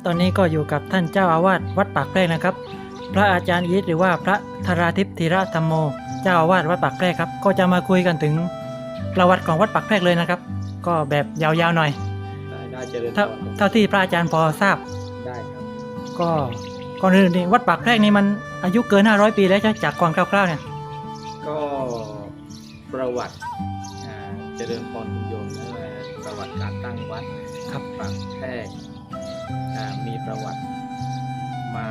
ครับตอนนี้ก็อยู่กับท่านเจ้าอาวาสวัดปากแพรกนะครับ พระอาจารย์อีทหรือว่าพระธาราทิพย์ธีระธรรมโม เจ้าอาวาสวัดปากแพรกครับ ก็จะมาคุยกันถึงประวัติของวัดปากแพรกเลยนะครับ ก็แบบยาวๆหน่อยได้ได้เจริญพเท่ารเท่าที่พระอาจารย์พอทราบ ได้ครับก็ก่อนอื่นนี่วัดปากแพรกนี่มันอายุเกิน 500 ปีแล้วใช่ไหมจากความคร่าวๆเนี่ยก็ประวัติอ่าเจริญพรคุณโยมนะว่าประวัติการตั้งวัดครับปากแพรกอ่า มีประวัติมา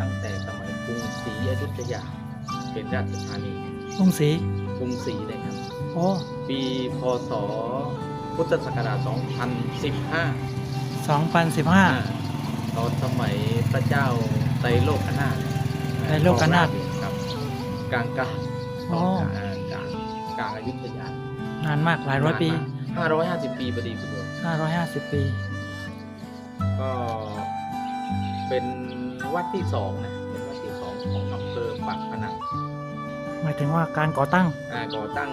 ตั้งแต่สมัยกรุงศรีอยุธยา เป็นราชธานีลุงศรีกรุงศรีเลยครับ โอ้ปีพศพุทธศักราช 2015 2015ตอนสมัยพระเจ้าไตรโลกนาถไตรโลกนาถ ครับ กลางกลางอ๋อกลางกลางกลางอยุธยานานมากหลายร้อยปี ห้าร้อยห้าสิบปีพอดีคุณโยม550ปี ก็เป็นวัดที่สองนะเป็นวัดที่สองของอำเภอปากพนังหมายถึงว่าการก่อตั้งอ่าก่อตั้ง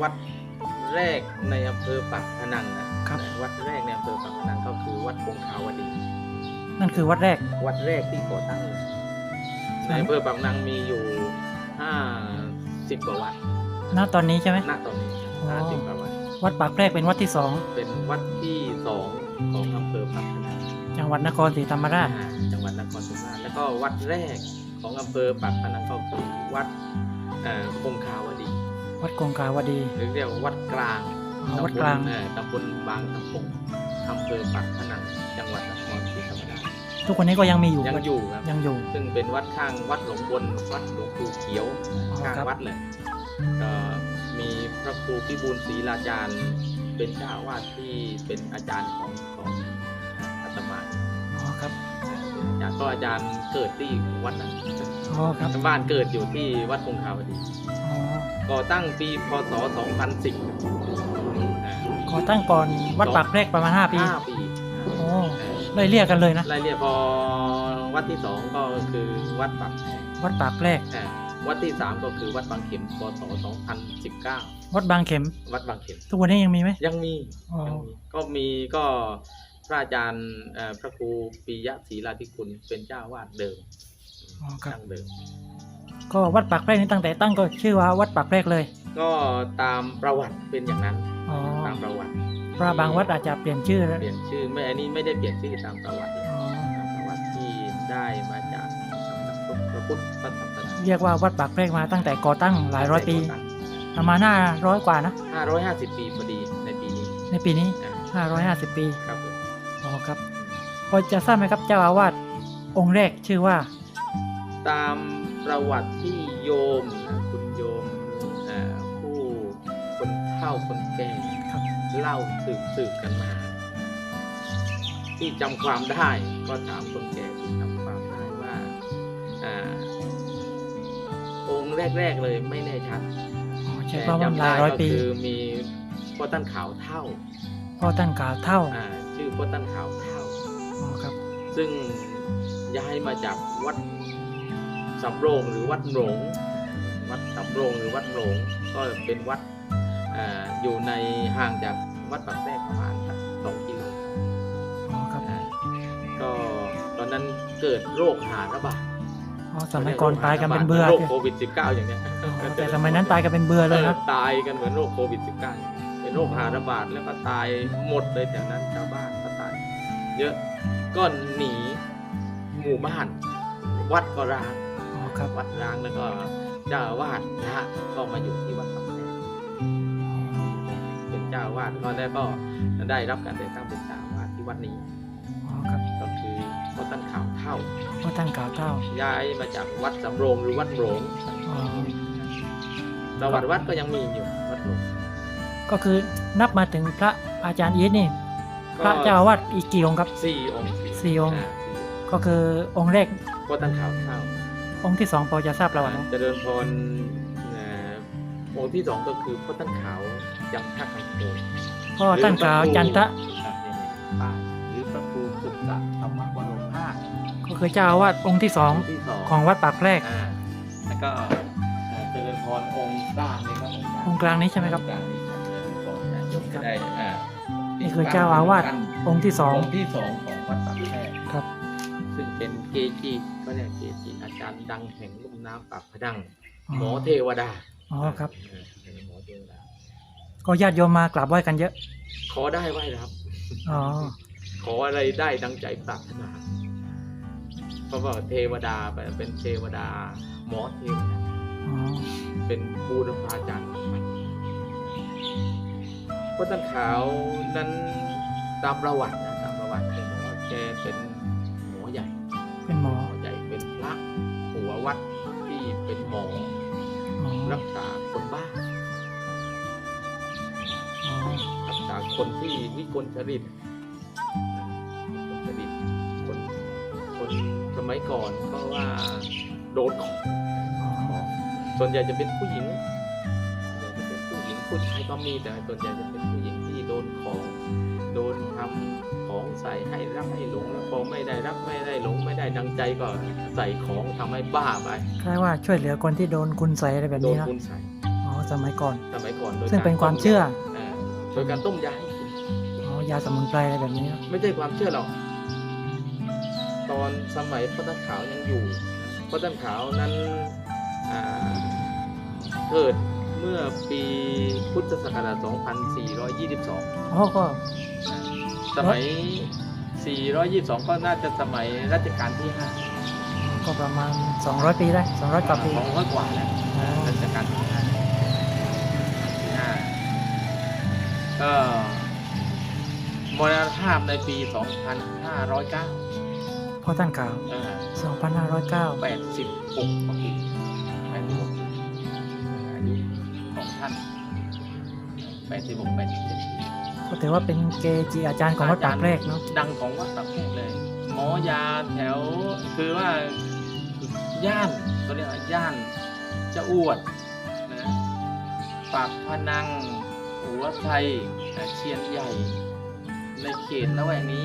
วัดแรกในอำเภอปากพนังนะครับวัดแรกในอำเภอปากพนังก็คือวัดคงคาวดีนั่นคือวัดแรกวัดแรกที่ก่อตั้งเลยใช่ในอำเภอบางนางมีอยู่ห้าสิบกว่าวัดณตอนนี้ใช่ไหมณตอนนี้อ๋อห้าสิบกว่าวัดวัดปากแพรกเป็นวัดที่สองเป็นวัดที่สอง ของอำเภอปากพนังจังหวัดนครศรีธรรมราชอ่าจังหวัดนครศรีธรรมราชแล้วก็วัดแรกของอำเภอปากพนังก็คือวัดเอ่อคงคาวดี วัดกงกาวดีหรือเรียกว่าวัดกลางอ๋อวัดกลางตำบเอ่อตำบลบางตะพงอำเภอปากพนังจังหวัดนครศรีธรรมราชทุกวันนี้ก็ยังมีอยู่ยังอยู่ครับยังอยู่ ซึ่งเป็นวัดข้างวัดหลวงบนวัดหลวงปู่เขียวอ๋อข้างครับวัดเลยก็มีพระครูพิบูลศรีลาจารย์ เป็นเจ้าอาวาสที่เป็นอาจารย์ของของอาตมาอ๋อครับอาจารย์ก็อาจารย์เกิดที่วัดนั้นอ๋อครับบ้านเกิดอยู่ที่วัดคงคาวดีอ๋อก่อตั้งปีพศ 2010อ่าก่อตั้งก่อนวัดปากแพรกประมาณ 5 ปีห้าปีโอ้ไล่เรียกกันเลยนะรายเรียกพอวัดที่สองก็คือวัดปากแพรกวัดปากแพรกอ่าวัดที่สามก็คือวัดบางเข็มพศ 2019 วัดบางเข็ม วัดบางเข็ม ทุกวันนี้ยังมีไหม ยังมีอ๋อ ยังมีก็มีก็พระอาจารย์เอ่อพระครูปิยะศรีลาธิคุณเป็นเจ้าวาดเดิมอ๋อครับตั้งเดิม ก็วัดปากแพรกนี่ตั้งแต่ตั้งก็ชื่อว่าวัดปากแพรกเลยก็ตามประวัติเป็นอย่างนั้น อ๋อตามประวัติเพราะบางวัดอาจจะเปลี่ยนชื่อแล้วเปลี่ยนชื่อไม่ อันนี้ไม่ได้เปลี่ยนชื่อตามประวัติอ๋อตามประวัติที่ได้มาจากสำนักพระพุทธศาสนาเรียกว่าวัดปากแพรกมาตั้งแต่ก่อตั้งหลายร้อยปี ประมาณ500 กว่านะห้าร้อยห้าสิบปีพอดีในปีนี้ในปีนี้ อ่า550 ปีครับผมอ๋อครับพอจะทราบไหมครับเจ้าอาวาสองค์แรกชื่อว่าตามประวัติที่โยมนะคุณโยมอ่าผู้คนเฒ่าคนแก่ครับเล่าสืบสืบกันมา ที่จำความได้ก็ถามคนแก่ที่จำความได้ว่าอ่าองค์แรก ๆ เลยไม่แน่ชัดอ๋อใช่ แต่เพราะว่าจำหได้ลายร้อยก็ปี คือมีพ่อตั้นขาวเท่าพ่อตั้งกล่าวเท่าอ่าชื่อพ่อตั้นขาวเท่า อ๋อครับซึ่งย้ายมาจากวัดสำโรงหรือวัดหลงวัดสำโรงหรือวัดหลงก็เป็นวัดอ่าอยู่ในห่างจากวัดปากแรกประมาณสักสองกิโลอ๋อครับอ่าก็ตอนนั้นเกิดโรคหาระบาด อ๋อสมัยก่อนตายกันเป็นเบื่อโรคโควิด -19 อย่างเงี้ยอ๋อแต่สมัยนั้นตายกันเป็นเบื่อเลยนะออตายกันเหมือนโรคโควิด -19 เป็นโรคหาระบาดแล้วก็ตายหมดเลยแถวนั้นชาวบ้านก็ตาย เยอะก็หนีหมู่บ้าน วัดก็ร้างอ๋อครับวัดร้างแล้วก็เจ้าอาวาสพระก็มาอยู่ที่วัดปากแพรกเป็นเจ้าอาวาสก็ได้ก็ได้รับการแต่งตั้งเป็นเจ้าอาวาสที่วัดนี้อ๋อครับก็คือวัดตั้นขาว เท่าพ่อตั้งกล่าวเท่า ย้ายมาจากวัดสำโรงหรือวัดโหลงอ๋อ ประวัติวัดก็ยังมีอยู่วัดโหลงก็คือนับมาถึงพระอาจารย์อีทนี่ พระเจ้าอาวาสอีกกี่องค์ครับ สี่องค์สี่องค์าก็คือองค์แรกวัดตั้นขาวเท่า องค์ที่สองพอจะทราบประวัติไหมเจริญพรเอ่อองค์ที่สองก็คือพ่อตั้นขาวจำท่าคังโคพ่อตั้งกล่าวจันทะ อ่าเนี่ยๆป้าย ก็คือเจ้าอาวาสองค์ที่สองที่สองของวัดปากแพรกอ่าแล้วก็เอ่อเจริญพรองค์กลางนี่ก็องค์กลางนี้ใช่ไหมครับ องค์กลางนี่เจริญพรนะโยมจะได้อ่านี่คือเจ้าอาวาสท่นองค์ที่สอง องค์ที่สองของวัดปากแพรกครับ ซึ่งเป็นเกจิก็เรียกเกจิอาจารย์ดังแห่งลุ่มน้ำปากพดังอ๋อหมอเทวดาอ๋อครับ เออเป็นหมอเทวดา ก็ญาติโยมมากราบไหว้กันเยอะ ขอได้ไหมนะครับ อ๋อ ขออะไรได้ดังใจปรารถนา เพราะว่าเทวดาเป็นเทวดาหมอเทวดาอ๋อเป็นบูรพาจารย์พระท่านขาวนั้นตามประวัตินะตามประวัติเป็นบอกว่าแกเป็นหมอใหญ่ เป็นหมอหมอใหญ่เป็นพระหัววัดที่เป็นหมออ๋อรักษาคนบ้าอ๋อรักษาคนที่วิกลจริต สมัยก่อนก็ว่าโดนของอ๋อส่วนใหญ่จะเป็นผู้หญิงส่วนใหญ่จะเป็นผู้หญิงผู้ชายก็มีแต่ส่วนใหญ่จะเป็นผู้หญิงที่โดนของ โดนทำของใส่ให้รับให้หลงแล้วพอไม่ได้รับไม่ได้หลงไม่ได้ดังใจก็ใส่ของทำให้บ้าไปคล้ายว่าช่วยเหลือคนที่โดนคุณใส่อะไรแบบโดนี้นนะคุณใส่อ๋อสมัยก่อนสมัยก่อนโดยซึ่งเป็นกรความเชื่อเออโดยการต้มยาให้กินอ๋อยาสมุนไพรอะไรแบบนี้นะไม่ใช่ความเชื่อหรอกต อนสมัยพระตันขาวยังอยู่พระตันขาวนั้นอ่าเกิดเมื่อปีพุทธศักราช 2422อ๋อก็สมัย 422 ก็น่าจะสมัยรัชกาลที่ 5 ก็ประมาณ 200 ปีได้ 200 กว่าปีสองร้อยกว่าแล้วอ๋อรัชกาลที่5ที่ 5 ก็มรณภาพในปี 2509 พ่อท่านขาวเออ2509 แปดสิบหกปีแปดสิบหกอายุของท่านแปดสิบหกแปดสิบเจ็ดปีก็ถือว่าเป็นเกจิอาจารย์ของวัดปากแรกเนาะดังของวัดปากแพรกเลย หมอยาแถว คือว่าย่านเขาเรียกว่าย่านจะอวดนะปากพนังหัวไทยเชียนใหญ่ ในเขตละแวกนี้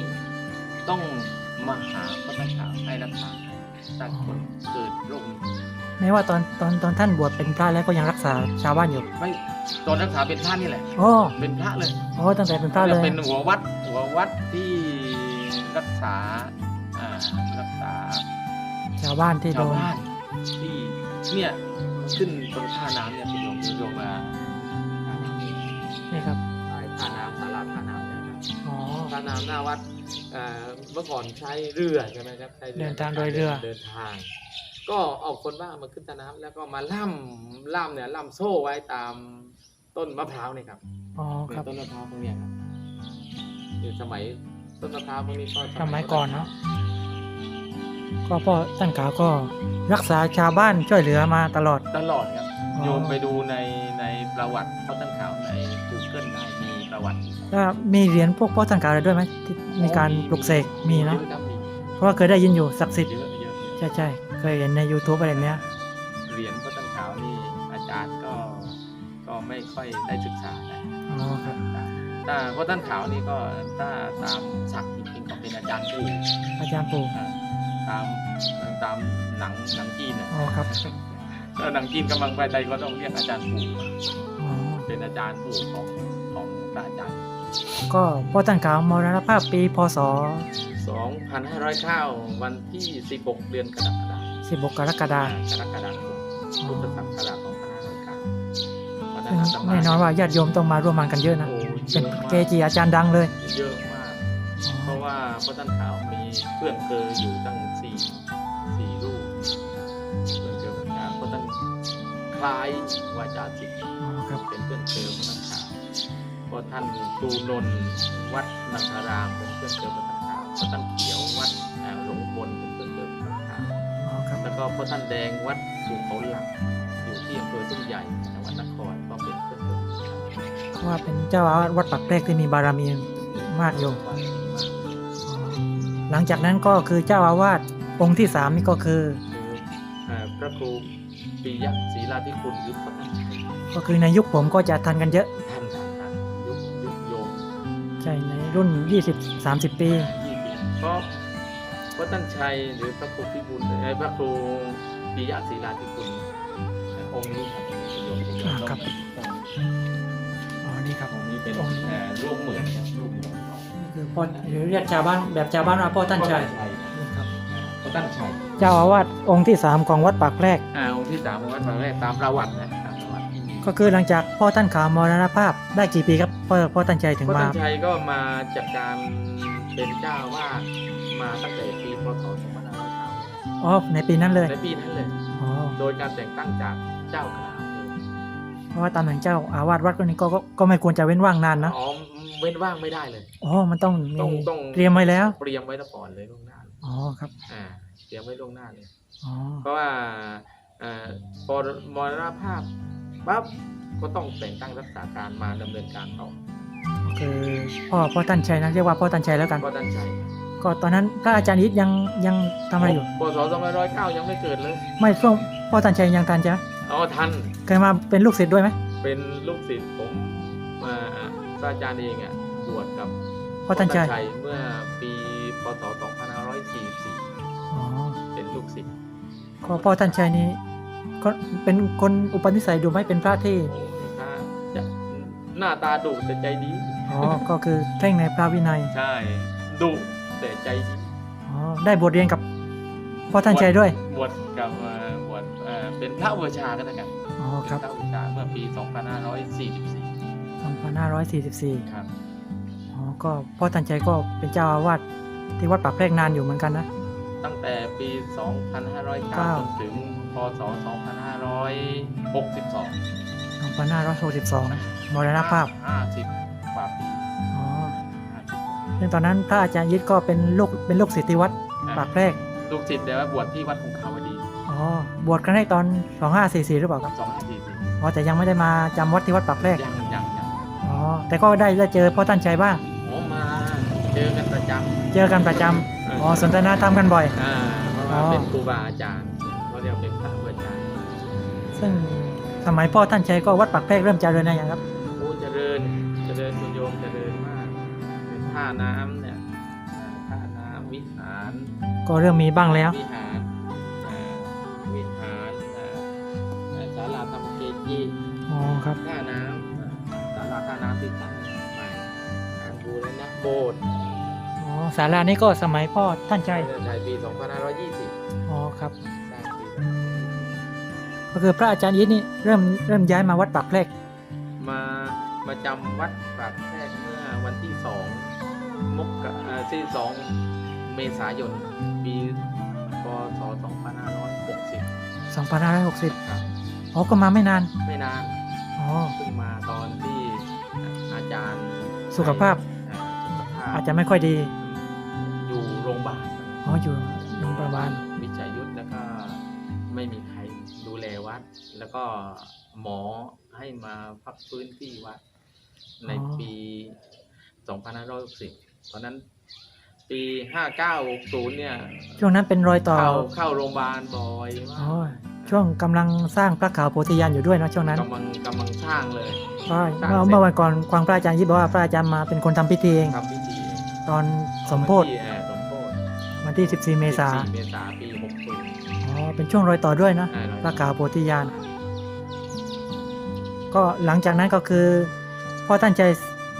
ต้อง มาหาพระตาขาวให้รักษาถ้าคนเกิดโรคนี้แม้ว่าตอนตอนตอนท่านบวชเป็นพระแล้วก็ยังรักษาชาวบ้านอยู่ไม่ตอนรักษาเป็นพระนี่แหละโอ้เป็นพระเลยโอ้ตั้งแต่เป็นพระเลยเป็นหัววัดหัววัดที่รักษาอ่ารักษา ชาวบ้านที่โดชาวนบ้านที่เนี่ยขึ้นตรงท่าน้ำเนี่ยเป็นลงลงมานี่ครับท่าน้ำสาราท่าน้ำเนี่ยครับอ๋อท่าน้ำหน้าวัดเอ่อเมื่อก่อนใช้เรือใช่ไหมครับใช้เดินทางโดยเรือ เดินทาง ก็เอาคนบ้ามาขึ้นท่าน้ำแล้วก็มาล่ำล่ำเนี่ยล่ำโซ่ไว้ตามต้นมะพร้าวเนี่ยครับอ๋อเนี่ครัยบต้นมะพร้าวพวกเนี้ยครับคือสมัยต้นมะพร้าวพวกนี้ก็สมัยก่อนเนาะก็พ่อท่านขาวก็รักษาชาวบ้านช่วยเหลือมาตลอด ตลอดครับอ๋อโยมไปดูในในประวัติเขาตั้งข่าวใน Google ได้มีประวัติ แล้วมีเหรียญพวกพ่อท่านขาวอะไรด้วยไหมที่มีการปลุกเสกมีนะเยอครับมีเพราะว่าเคยได้ยินอยู่ศักดิ์สิทธิ์เยอะเยอะเยอะใช่ใช่เคยเห็นใน YouTube อะไรแบบเนี้ยเหรียญพระตั้งข่าวนี่อาจารย์ก็ก็ไม่ค่อยได้ศึกษานะอ๋อครับถ้าพระตั้งข่าวนี่ก็ถ้าตามศักดิ์จริงๆก็เป็นอาจารย์ปู่อาจารย์ปู่อ่าตามตามหนังหนังจีนนะอ๋อครับถ้าหนังจีนกำลังไปใดก็ต้องเรียกอาจารย์ปู่อ๋อเป็นอาจารย์ปู่ของ ก็พ่อท่านขาวมรณภาพปีพศ 2,509 วันที่ 16 เดือนกรกฎาคม16 กรกฎาคมกรกฎาคมพุทธศักราช2509วันนั้ซึ่นงอาตมาแน่นอนว่าญาติโยมต้องมาร่วมงานกันเยอะนะ โอ้เยเป็นอะมากเกจิอาจารย์ดังเลยเยอะมาก เพราะว่าพระท่านขาวมีเพื่อนเคยอยู่ตั้งสี่สี่รูปเพื่อนเคยพระท่านเพราะท่านคล้ายวาจาจิตอ๋อครับ เป็นเพื่อนเคยพระท่าน ขาวเพราะท่านตูนนท์วัดนันทารามเป็นเพื่อนเคยพระท่านขาวพระท่านเขียววัดเอ่อหลวงพลเป็นเพื่อนเคยพระท่านขาวอ๋อครับแล้วก็พระท่านแดงวัดภูเขาหลักอยู่ที่อำเภอทุ่งใหญ่จังหวัดนครก็เป็นเพื่อนเคยเพราะว่าเป็นเจ้าอาวาสวัดปักแพรกที่มีบารมีมากอยู่วัดมากอ๋อหลังจากนั้นก็คือเจ้าอาวาสองค์ที่สามนี่ก็คือคือเอ่อพระครูปิยะศรีลาธิคุณหรือพระท่านชัยก็คือในยุคผมก็จะทันกันเยอะ ช่ในรุ่น 20 30 ปี ยี่สิบเพราะพระท่านชัยหรือพระครูพิบูลเอ่อพระครูปิยะศรีลาธิคุณองค์นี้ของโยมโยมอ่าต้องครับต้องอ๋อนี่ครับ องค์นี้เป็นองค์นี้ เอ่อรูปเหมือนครับรูปเหมือนของนี่คือคือพ่อหรือเรียกชาวบ้านแบบชาวบ้านว่าพ่อท่านชัยครับพ่อท่านชัยเจ้าอาวาสองค์ที่สามของวัดปากแพรกอ่าองค์ที่สามของวัดบางแรกตามประวัตินะตามประวัติ ก็คือหลังจากพ่อท่านขาวมรณภาพได้กี่ปีครับพ่อพ่อท่านชัยถึงพ่อมา ท่านชัยก็มาจัดการเป็นเจ้าอาวาดมาตั้งแต่ปีพศ2509อ๋อในปีนั้นเลยในปีนั้นเลย อ๋อโดยการแต่งตั้งจากเจ้าคณะอำเภอเพราะว่าตำแหน่งเจ้าอาวาสวัดก็นี้ก็ก็ก็ไม่ควรจะเว้นว่างนานนะอ๋อเว้นว่างไม่ได้เลย อ๋อมันต้องมีต้องต้องเตรียมไว้แล้วเตรียมไว้ก่อนเลยล่วงหน้าอ๋อครับอ่าเตรียมไว้ล่วงหน้าเลย อ๋อเพราะว่าเอ่อพอมรณภาพ ปั๊บก็ต้องแต่งตั้งรักษาการมาดำเนินการต่อก็คือพ่อพ่อท่านชัยนะเรียกว่าพ่อท่านชัยแล้วกันพ่อท่านชัยก็ตอนนั้นพระอาจารย์ยิทยังยังทำอะไรอยู่พศ2509 ยังไม่เกิดเลย ไม่ช่วงพ่อท่านชัยยังทันใช่ไหมอ๋อทันเคยมาเป็นลูกศิษย์ด้วยไหมเป็นลูกศิษย์ผมมาพระอาจารย์เองอะบวชกับพ่อท่านชัยเมื่อปีพศ2544อ๋อเป็นลูกศิษย์ก็พ่อท่านชัยนี้ ก็เป็นคนอุปนิสัยดูไหมเป็นพระที่โอ้ยพระจะหน้าตาดุแต่ใจดีอ๋อก็คือเคร่งในพระวินัยใช่ดุแต่ใจดีอ๋อได้บทเรียนกับพ่อท่านชัยด้วยบวชกับเอ่อบวชเอ่อเป็นพระอุปชฌาย์ก็แล้วกันอ๋อครับเป็นพระอุปชฌาย์เมื่อปี 2544 2544 ครับอ๋อก็พ่อท่านชัยก็เป็นเจ้าอาวาสที่วัดปากแพรกนานอยู่เหมือนกันนะ ตั้งแต่ปี 2509เก้าจนถึง พศ 2562 2562มรณภาพ50กว่าปีอ๋อ50ซึ่งตอนนั้นพระอาจารย์ยิทก็เป็นลูกเป็นลูกศิษย์ที่วัดปากแพรก ลูกศิษย์แต่ว่าบวชที่วัดคงคาวดี อ๋อบวชกันได้ตอน 2544 หรือเปล่าครับ 2544 อ๋อแต่ยังไม่ได้มาจำวัดที่วัดปากแพรก ยังยังยังอ๋อแต่ก็ได้ได้เจอพ่อท่านชัยบ้างโอ้มาเจอกันประจำเจอกันประจำอ๋อสนทนาธรรมกันบ่อยอ่าเพราะว่าอ๋อเป็นครูบาอาจารย์ เขาเรียกเป็นพระอาจารย์ซึ่งสมัยพ่อท่านชัยก็วัดปากแพรกเริ่มเจริญนะยังครับโอ้เจริญเจริญคุณโยมเจริญมากเป็นท่าน้ำเนี่ยอ่าท่าน้ำวิหารก็เริ่มมีบ้างแล้ว วิหารอ่าวิหารอ่าอ่าศาลาธรรมเกจีอ๋อครับ ท่าน้ำอ่าศาลาท่าน้ำที่ทำใหม่การบูรณะโบสถ์อ๋อศาลานี้ก็สมัยพ่อท่านชัยในปี 2520อ๋อครับสร้างปี ก็คือพระอาจารย์ยิทนี่เริ่มเริ่มย้ายมาวัดปากแพรกมามาจำวัดปากแพรกเมื่อวันที่สองมกราอ่าที่สองเมษายนปีพศ2560 2560ครับ อ๋อก็มาไม่นาน ไม่นานอ๋อ เพิ่งมาตอนที่อาจารย์สุขภาพ อ่าสุขภาพอาจจะไม่ค่อยดี อยู่โรงพยาบาลอ๋ออยู่โรงพยาบาล ไม่มีใครดูแลวัด แล้วก็หมอให้มาพักฟื้นที่วัด ในอ๋อปี2560ตอนนั้นปี 5960 เนี่ย ช่วงนั้นเป็นรอยต่อ เข้าเข้าโรงพยาบาลบ่อยมาอ๋อกช่วงกำลังสร้างพระขาวโพธิญาณอยู่ด้วยนะช่วงนั้นกำลังกำลังสร้างเลยใช่สร้างเมื่อเสร็จเมื่อวันก่อนฟังพระอาจารย์ยิทบอกว่าพระอาจารย์มาเป็นคนทำพิธีเองทำพิธีตอนสมโพธิที่เอ่อสมโพธิวันที่ 14 เมษา14เมษาปี60 อ๋อเป็นช่วงรอยต่อด้วยนะอ่าพระขาวโพธิญาณก็หลังจากนั้นก็คือพ่อท่านใจ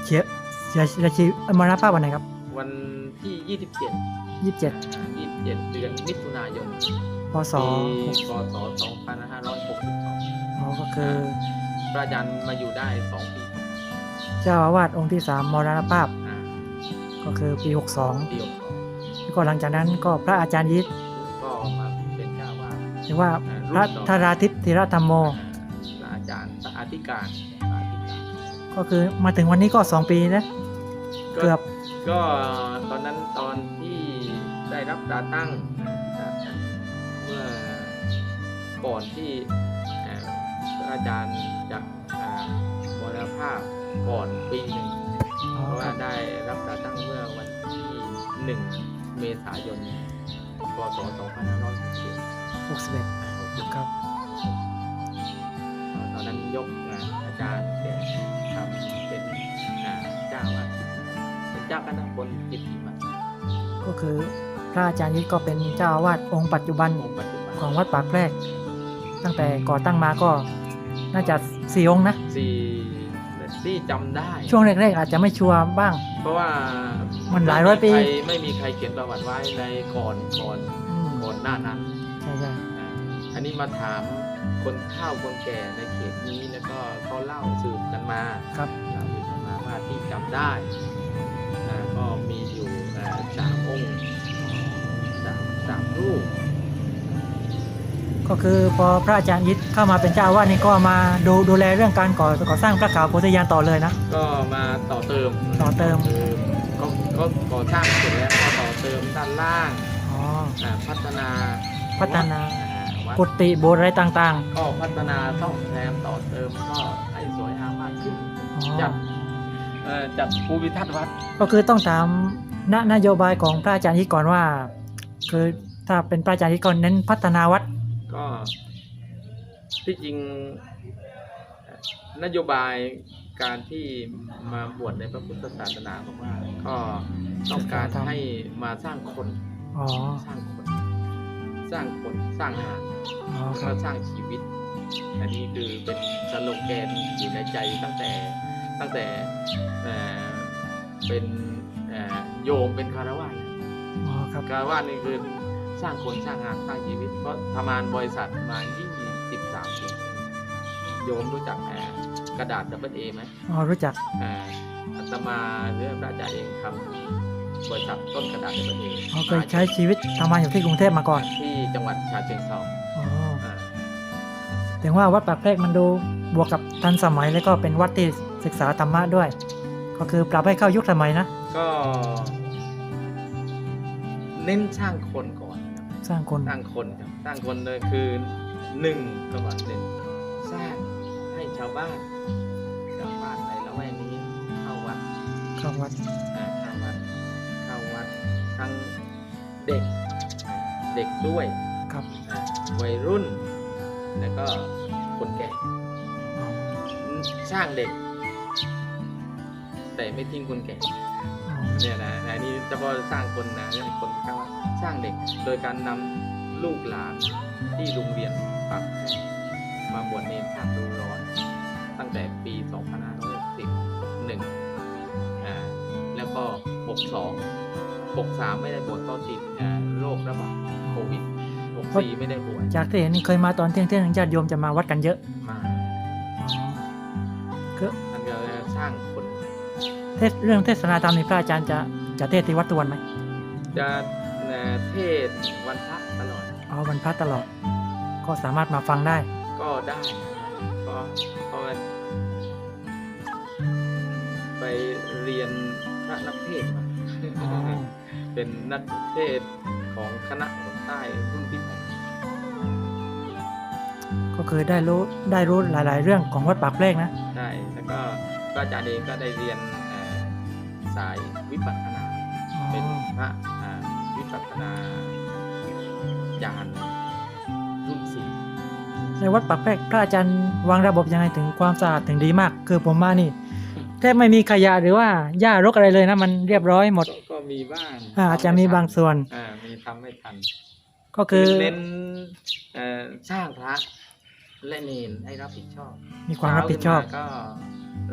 เสียเสียเสียชีวิตมรณภาพวันไหนครับวันที่ 27 27 27 เดือนมิถุนายนพศปีพศ2562 อ๋อก็คือพระอาจารย์มาอยู่ได้ 2 ปีเจ้าอาวาสองค์ที่3มรณภาพอ่าก็คือปี ปี62 62 แล้วก็หลังจากนั้นก็พระอาจารย์ยิท รือว่าอ่าพระรุ่นต่อธาราทิพย์ธีรธรรมโมพระอาจารย์พระอธิการพระอธิการก็คือมาถึงวันนี้ก็2ปีนะเกือบก็ตอนนั้นตอนที่ได้รับตาตั้งเมื่อก่อนที่เอ่อพระอาจารย์จะอ่ามรณภาพก่อนปีหนึ่งอ๋อเพราะคว่ารับได้รับตาตั้งเมื่อวันที่หนึ่งเมษายนพศ2561 61ครับตอนนั้นยกงานอาจารย์แกทำเป็นอ่าเจ้าวัดเป็นเจ้าคณะบนกิตติมศักดิ์ก็คือพระอาจารย์ยิทก็เป็นเจ้าอาวาสองค์ปัจจุบันองค์ปัจจุบันของวัดปากแพรก ตั้งแต่ก่อตั้งมาก็น่าจะสี่องค์นะสี่ที่จำได้ ช่วงแรกๆอาจจะไม่ชัวร์บ้าง เพราะว่ามันหลายร้อยปีไม่มีใคไม่มีใครเขียนประวัติไว้ในก่อนก่อนอืมก่อนหน้านั้นใช่ใช่อ่า อันนี้มาถามคนเฒ่าคนแก่ในเขตนี้แล้วก็เขาเล่าสืบกันมาครับเล่าสืบกันมาว่าที่จำได้อ่าก็มีอยู่อ่าสามองค์สามสามรูป ก็คือพอพระอาจารย์ยิดเข้ามาเป็นเจ้าอาวาสนี่ก็มาดูดูแลเรื่องการก่อก่อสร้างพระขาวโพธิญาณต่อเลยนะ ก็มาต่อเติมต่อเติม ก็ก็ก่อสร้างเสร็จแล้วก็ต่อเติมด้านล่างอ๋ออ่าพัฒนาพัฒนาวัด กุฏิโบสถ์อะไรต่างก็พัฒนาซ่อมแซมต่อเติมก็ให้สวยงามมากขึ้น ๆอ๋อจัดเอ่อจัดภูมิทัศน์วัดก็คือต้องถามนนโยบายของพระอาจารย์ยิดก่อนว่า คือถ้าเป็นพระอาจารย์ยิดก่อนเน้นพัฒนาวัดก็ที่จริงเอ่อนโยบายการที่มาบวชในพระพุทธศาสนาบอกว่า ก็ต้องการให้มาสร้างคนอ๋อสร้างคน สร้างคนสร้างงานอ๋อคก็รับสร้างชีวิต อันนี้คือเป็นสโลแกนอยู่ในใจตั้งแต่ตั้งแต่เอ่อเป็นเอ่อโยมเป็นคารวะอ๋อครับคารวะนี่คือสร้างคนสร้างงานสร้างชีวิต เพราะทำงานบริษัทมา23ปีโยมรู้จักเอ่อกระดาษดับเบิลเอไหมอ๋อรู้จักเอ่ออาตมาหรือพระอาจารย์เองทำ บริษัทต้นกระดาษดับเบิลเออ๋อเคยใช้ชีวิตทำงานอยู่ที่กรุงเทพมาก่อนที่จังหวัดฉะเชิงเทราอ๋ออ่าถึงว่าวัดปากแพรกมันดูบวกกับทันสมัยแล้วก็เป็นวัดที่ศึกษาธรรมะด้วย ก็คือปรับให้เข้ายุคสมัยนะ ก็ เน้นสร้างคนก่อนครับสร้างคนสร้างคนครับสร้างคนเลยคือหนึ่งก็ว่าหนึ่งสร้างให้ชาวบ้านชาวบ้านในละแวกนี้เข้าวัดเข้าวัดอ่าเข้าวัดเข้าวัด ทั้งเด็กอ่าเด็กด้วยครับอ่าวัยรุ่น แล้วก็คนแก่อ๋อสร้างเด็ก แต่ไม่ทิ้งคนแก่อ๋อเนี่ยนะอันนี้เฉพาะสร้างคนนะเรื่องคนที่เข้าวัดสร้างเด็ก โดยการนำลูกหลานที่โรงเรียนปากแพรกมาบวชเนรข้ามดูร้อน ตั้งแต่ปี 2561อ่าแล้วก็ 62 63 ไม่ได้บวชเพราะติดอ่าโรคระบาดโควิด64ไม่ได้บวชจากที่เห็นนี่เคยมาตอนเที่ยงเที่ยงญาติโยมจะมาวัดกันเยอะมาอ๋อคือนั่นก็สร้างคนเทศเรื่องเทศนาธรรมนี่พระอาจารย์จะจะเทศที่วัดทุกวันไหมจะเอ่อเทศวันพระตลอดอ๋อวันพระตลอด ก็สามารถมาฟังได้ ก็ได้ก็เพราะว่าไปเรียนพระนักเทศน์มาอ๋อ เป็นนักเทศน์ของคณะของใต้รุ่นที่แปดก็คือได้รู้ได้รู้หลาย ๆ เรื่องของวัดปากแพรกนะใช่ แล้วก็พระอาจารย์เองก็ได้เรียนเอ่อสายวิปัสสนาอ๋อเป็นพระอ่าวิปัสสนาญาณรุ่นสี่ในวัดปากแพรกพระอาจารย์วางระบบยังไงถึงความสะอาดถึงดีมาก คือผมมานี่แทบไม่มีขยะหรือว่าหญ้ารกอะไรเลยนะ มันเรียบร้อยหมดก็ก็ มีบ้างอ่าอาจจะมีบางส่วน อ่ามีทำไม่ทันก็คือเน้นเอ่อสร้างพระและเนนให้รับผิดชอบมีความรับผิดชอบ เช้าขึ้นมาก็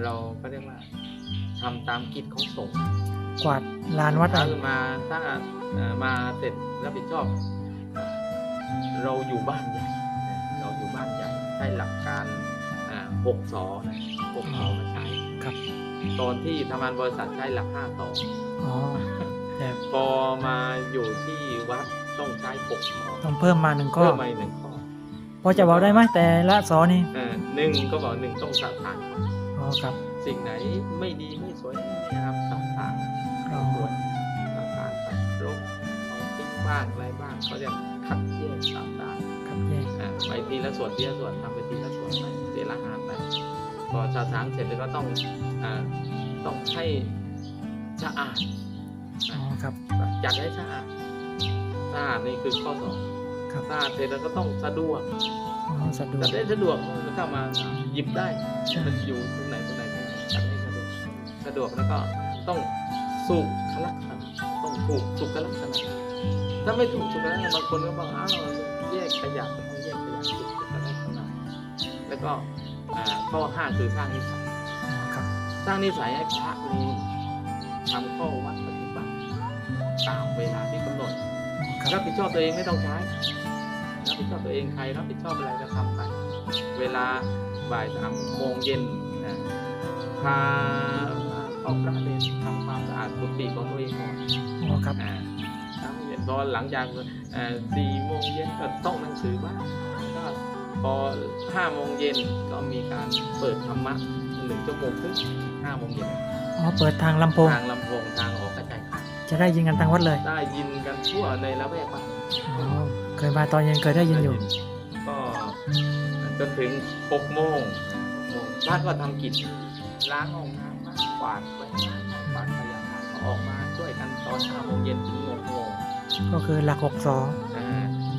เราก็เรียกว่าทำตามกิจของสงฆ์กวาดลานวัดเช้าอะขึ้นมาถ้าเอ่อมาเสร็จรับผิดชอบ เราอยู่บ้านใหญ่เราอยู่บ้านใหญ่ใช้หลักการอ่าหกสอนะหกสอมาใช้ ครับตอนที่ทำงานบริษัทใช้หลักห้าสอ อ๋อ แต่พอมาอยู่ที่วัดต้องใช้หกสอต้องเพิ่มมาหนึ่งข้อเพิ่มมาอีกหนึ่งข้อพอจะบอกได้ไหมแต่ละสอนี่เอ่อหนึ่งก็บอกหนึ่งต้องสะทานอ๋อครับสิ่งไหนไม่ดีไม่สวยไม่งามสะทานอ๋อควรสะทานตัดลบเอาทิ้งบ้างอะไรบ้างเขาจะคัดแยกสะทานครับแยกอ่าไปทีละส่วนทีละส่วนทำไปทีละส่วนไปทีละหานไปพอสะทานเสร็จแล้วก็ต้องอ่าต้องให้สะอาด อ๋อครับจัดให้สะอาดสะอาดนี่คือข้อสองครับสะอาดเสร็จแล้วก็ต้องสะดวกอ๋อสะดวจักดได้สะดวกมันเข้ามาหยิบได้ใช่มันอยู่ตรงไหนตรงไหนตรงไหนจัดให้สะดวกสะดวกแล้วก็ต้องสุขลักษณะต้องถูกสุขลักษณะถ้าไม่ถูกสุขลักษณะบางคนก็บอกอ้าวแยกขยะก็ต้องแยกขยะถูกสุขลักษณะแล้วก็อ่าข้อห้าคือสร้างนิสัยอ๋อครับสสร้างนิสัยให้พระนี้ทำข้อวัดปฏิบัติ ตามเวลาที่กำหนดครับรับผิดชอบตัวเองไม่ต้องใช้รับผิดชอบตัวเองใครรับผิดชอบอะไรก็ทำไปเวลาบ่ายสามโมงเย็นนะพาเข้าพระเนรทำความสะอาดกุฏิของตัวเองก่อนอ๋อครับอ่าทำเสร็จพอหลังจากเอ่อสี่โมงเย็นก็ต้องหนังสือบ้างก็พอห้าโมงเย็นก็มีการเปิดธรรมะหนึ่งชั่วโมงครึ่งห้าโมงเย็นอ๋อเปิดทางลำโพงทางลำโพงทางออกกระ จายข่าวจะได้ยินกันทั้งวัดเลยได้ยินกันทั่วในละแวกบ้านอ๋อเคยมาตอนเย็นเคยได้ยินอยู่ ก็จนถึงหกโมงพระก็ทำกิจล้างห้องน้ำบ้างกวาดไปล้างบ้างกวาดขยะบ้างก็ออกมาช่วยกันตอนห้าโมงเย็นถึงหกโมงก็คือหลักหกสองอ่า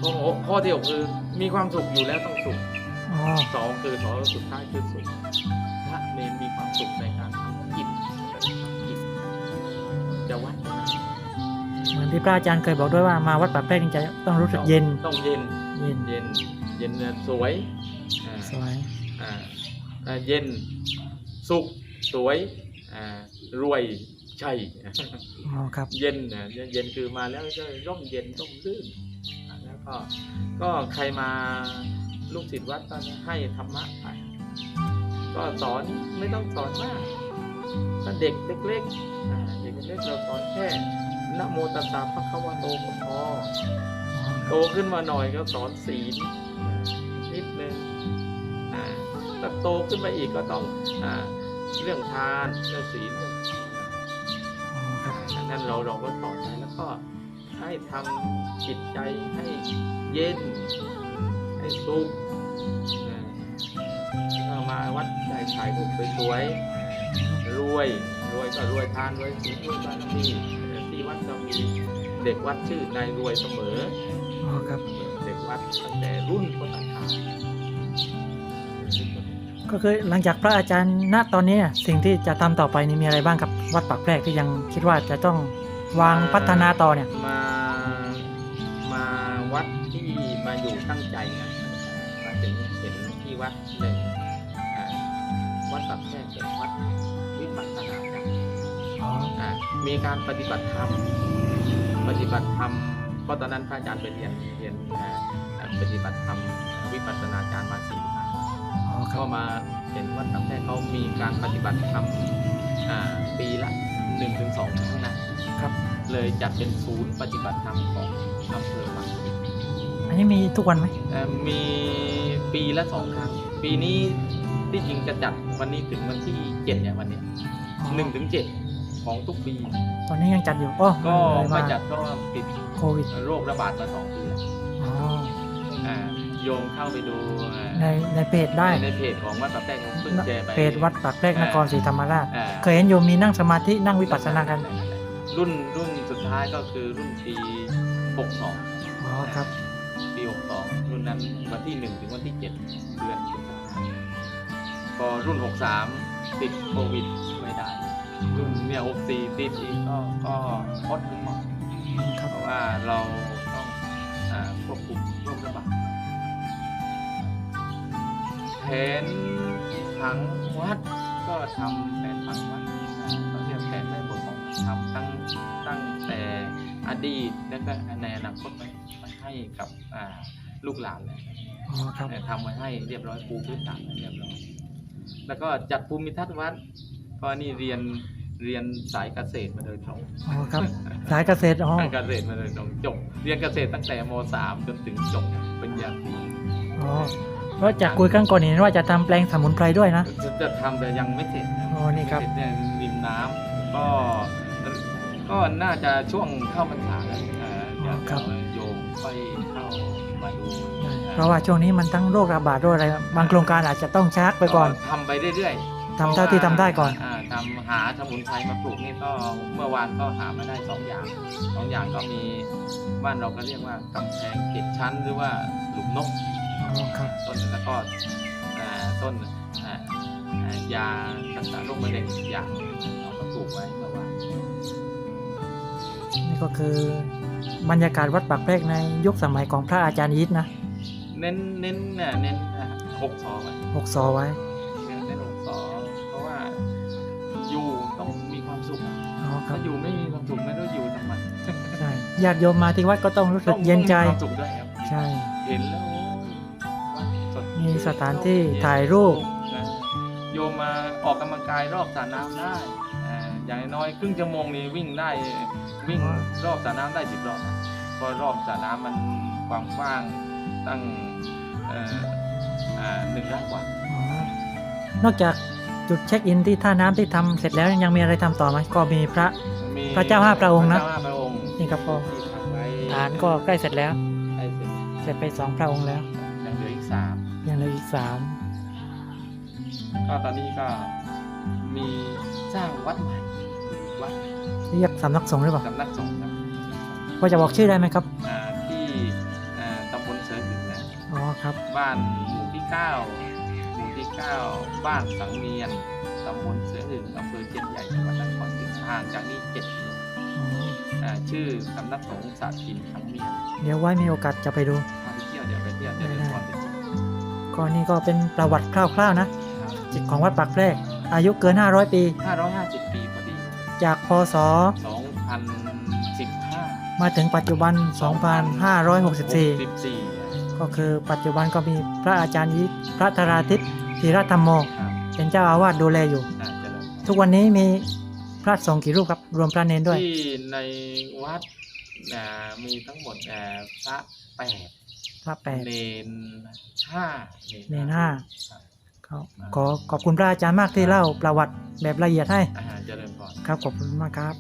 ข้อหกข้อที่หกคือมีความสุขอยู่แล้วต้องสุขอ๋อสองคือสองสุดท้ายคือสุขพระเนรมีความสุขในการ ที่พระอาจารย์เคยบอกด้วยว่ามาวัดป่าแพรกนี่จะต้องรู้สึกเย็น ต้องเย็น เย็น เย็น เย็นเนี่ยสวยอ่าสวยอ่าอ่าเย็น สุข สวยอ่ารวย ใช่อ๋อครับ เย็นนะเย็นคือมาแล้วก็ร่มเย็นร่มรื่นอ่าแล้วก็ ก็ใครมาลูกศิษย์วัดก็ให้ธรรมะไปก็สอนไม่ต้องสอนมากถ้าเด็กเล็กๆอ่าเด็กเล็กๆเราสอนแค่ นะโมตัสสะภะคะวะโตก็พอโตขึ้นมาหน่อยก็สอนศีลนิดนึงอ่าถ้าโตขึ้นมาอีกก็ต้องอเรื่องทานเรื่องศีลนั้นเราเราก็สอนไปแล้วก็ให้ทำจิตใจให้เย็น ให้สุขก็มาวัดได้ถ่ายรูปสวยๆรวยรวยก็รวยทานรวยศีลรวยบารมี ที่วัดก็มีเด็กวัดชื่อนายรวยเสมออ๋อครับ เด็กวัดตั้งแต่รุ่นพุทธกาลก็คือหลังจากพระอาจารย์ณตอนนี้เนี่ยสิ่งที่จะทำต่อไปนี่มีอะไรบ้างครับวัดปากแพรกที่ยังคิดว่าจะต้องวางพัฒนาต่อเนี่ยมามาวัดที่มาอยู่ตั้งใจนะมาถึงเห็นที่วัดหนึ่งอ่าวัดปักแค่เป็นวัด อ๋ออ่ามีการปฏิบัติธรรมปฏิบัติธรรมเพราะตอนนั้นพระอาจารย์ไปเรียนเรียนอ่าอ่าปฏิบัติธรรมวิปัสสนาจารย์มาสี่ครั้งอ๋อครัก็บมาเห็นวัดตับแท้เขามีการปฏิบัติธรรมอ่าปีละ1นถึงสองครั้งนะครับ เลยจัดเป็นศูนย์ปฏิบัติธรรมของอำเภอบางพลีอันนี้มีทุกวันไหมเอ่อมีปีละสองครั้ง ปีนี้ที่จริงจะจัดวันนี้ถึงวันที่เจ็ดเนี่ยวันเนี้ยอ๋อหนึ่งถึงเจ็ด ของทุกปี ตอนนี้ยังจัดอยู่อ๋อก็เลยไม่จัดก็ติดโควิดโรคระบาดมาสองปีแล้วอ๋ออ่าโยมเข้าไปดูอ่าในในเพจได้ในเพจของวัดตับแท้เขาเพิ่งแชร์ไปเพจวัดปากแพรกนครศรีธรรมราชอ่าเคยเห็นโยมมีนั่งสมาธินั่งวิปัสสนากัน รุ่นรุ่นสุดท้ายก็คือรุ่นปี62อ๋อครับปี62รุ่นนั้นวันที่1ถึงวันที่7เดือนพฤษภาคมพอรุ่น63ติดโควิดไม่ได้ รุ่นเนี่ย64ติดอีกก็ก็พดทั้งหมดครับเพราะว่าเราต้องอาควบคุมโรคระบาดแผนผังวัดก็ทำแผนผังวัดอ่าเขาเรียกแผนแม่บทของทำตั้งตั้งแต่อดีตแล้วก็ในอนาคตไปไปให้กับอ่าลูกหลานเลยอ๋อครับทำไว้ให้เรียบร้อยปูพื้นฐานไว้เรียบร้อยแล้วก็จัดภูมิทัศน์วัด เพราะนี่เรียนเรียนสายเกษตรมาโดยตรงอ๋อครับ สายเกษตรอ๋อสายเกษตรมาโดยตรงจบเรียนเกษตรตั้งแต่ม .3 จนถึงจบปริญญาตรีอ๋อเพราะจากคุยครั้งก่อนเห็นว่าจะทำแปลงสมุนไพรด้วยนะ จะจะทำแต่ยังไม่เสร็จนะอ๋อนี่ครับไม่เสร็จเนี่ยริมน้ำก็ก็น่าจะช่วงเข้าพรรษาแล้วเอ่อเดี๋ยวครับเดี๋ยวโยมค่อยเข้ามาดูเพราะว่าช่วงนี้มันทั้งโรคระบาดโรคอะไร บางโครงการอาจจะต้องชักไปก่อนทำไปเรื่อยๆ ทำเท่าที่ทำได้ก่อนาทำหาสมุนไพรมาปลูกนี่ก็เมื่อวานก็หามาได้สองอย่างสองอย่างก็มีบ้านเราก็เรียกว่ากำแพงเจ็ดชั้น หรือว่าหลุมนกอ๋อครับ ต้นแล้วก็อ่าต้นอ่าอ่ายารักษาโรคมะเร็งอีกอย่างเราก็ปลูกไว้เมื่อวานนี่ก็คือบรรยากาศวัดปากแพรกในยุคสมัยของพระอาจารย์ยิทนะเน้นเน้นเนี่ยเน้นหกซอไว้ หกซอไว้ ถ้าบอยู่ไม่มีความสุขไม่รู้อยู่ทำไมใช่ญาติโยมมาที่วัดก็ต้องรู้สึต้กองเย็นใจ ต้องมีความสุขด้วยครับใช่ เห็นแล้วโอ้ยวัดสดมีสถานที่ถ่ายรูป นะโยมมาออกกำลังกายรอบสระน้ำได้อ่าอย่างน้อยครึ่งชั่วโมงนี้วิ่งได้วิ่งรอบสระน้ำได้สิบรอบเพราะรอบสระน้ำมันกว้างกว้างๆตั้งเอ่ออ่าหนึ่งไร่กว่าอ๋อนอกจาก จุดเช็คอินที่ท่าน้ำที่ทำเสร็จแล้วยังมีอะไรทำต่อไหมก็มีพระ มีพระเจ้าห้าพระองค์นะ พเจ้าห้าพระองค์นี่ครับพ่อที่ทำไว้ฐานก็ใกล้เสร็จแล้ว ใกล้เสร็จเสร็จไปสองพระองค์แล้ว ยังเหลืออีกสามยังเหลืออีกสามก็ตอนนี้ก็มีสร้างวัดใหม่วัดเรียกสำนักสงฆ์หรือเปล่าสำนักสงฆ์ครับพอจะบอกชื่อได้ไหมครับอ่าที่อ่าตำบลเสริฐึงนะอ๋อครับ บ้านหมู่ที่9หมู่ ที่ 9 บ้านสังเวียนตำบลเสือหึงอำเภอเชียนใหญ่จังหวัดนครศรีห่างจากนี้7กิโลอ๋ออ่าชื่อสำนักสงฆ์สาธินสังเวียนเดี๋ยวไว้มีโอกาสจะไปดูพาไปเที่ยวเดี๋ยวไปเที่ยวเดี๋ยวเดินก่อนไปเที่ยวก็นี่ก็เป็นประวัติคร่าวๆนะจิตของวัดปากแพรกอายุเกิน 500 ปี 550 ปีพอดี จากพศ2015 มาถึงปัจจุบัน 2564 14ก็คือปัจจุบันก็มีพระอาจารย์ยิพระธาราทิพย์ ธีรธรรมโม ครับเป็นเจ้าอาวาสดูแลอยู่อ่าเจริญพรทุกวันนี้มีพระสงฆ์กี่รูปครับ รวมพระเนนด้วย ที่ในวัดอ่ามีทั้งหมดอ่าพระแปดพระแปด เนนห้าเนนห้า ครับก็ขอขอบคุณพระอาจารย์มากที่เล่าประวัติแบบละเอียดให้อ่าเจริญพร ครับขอบคุณมากครับ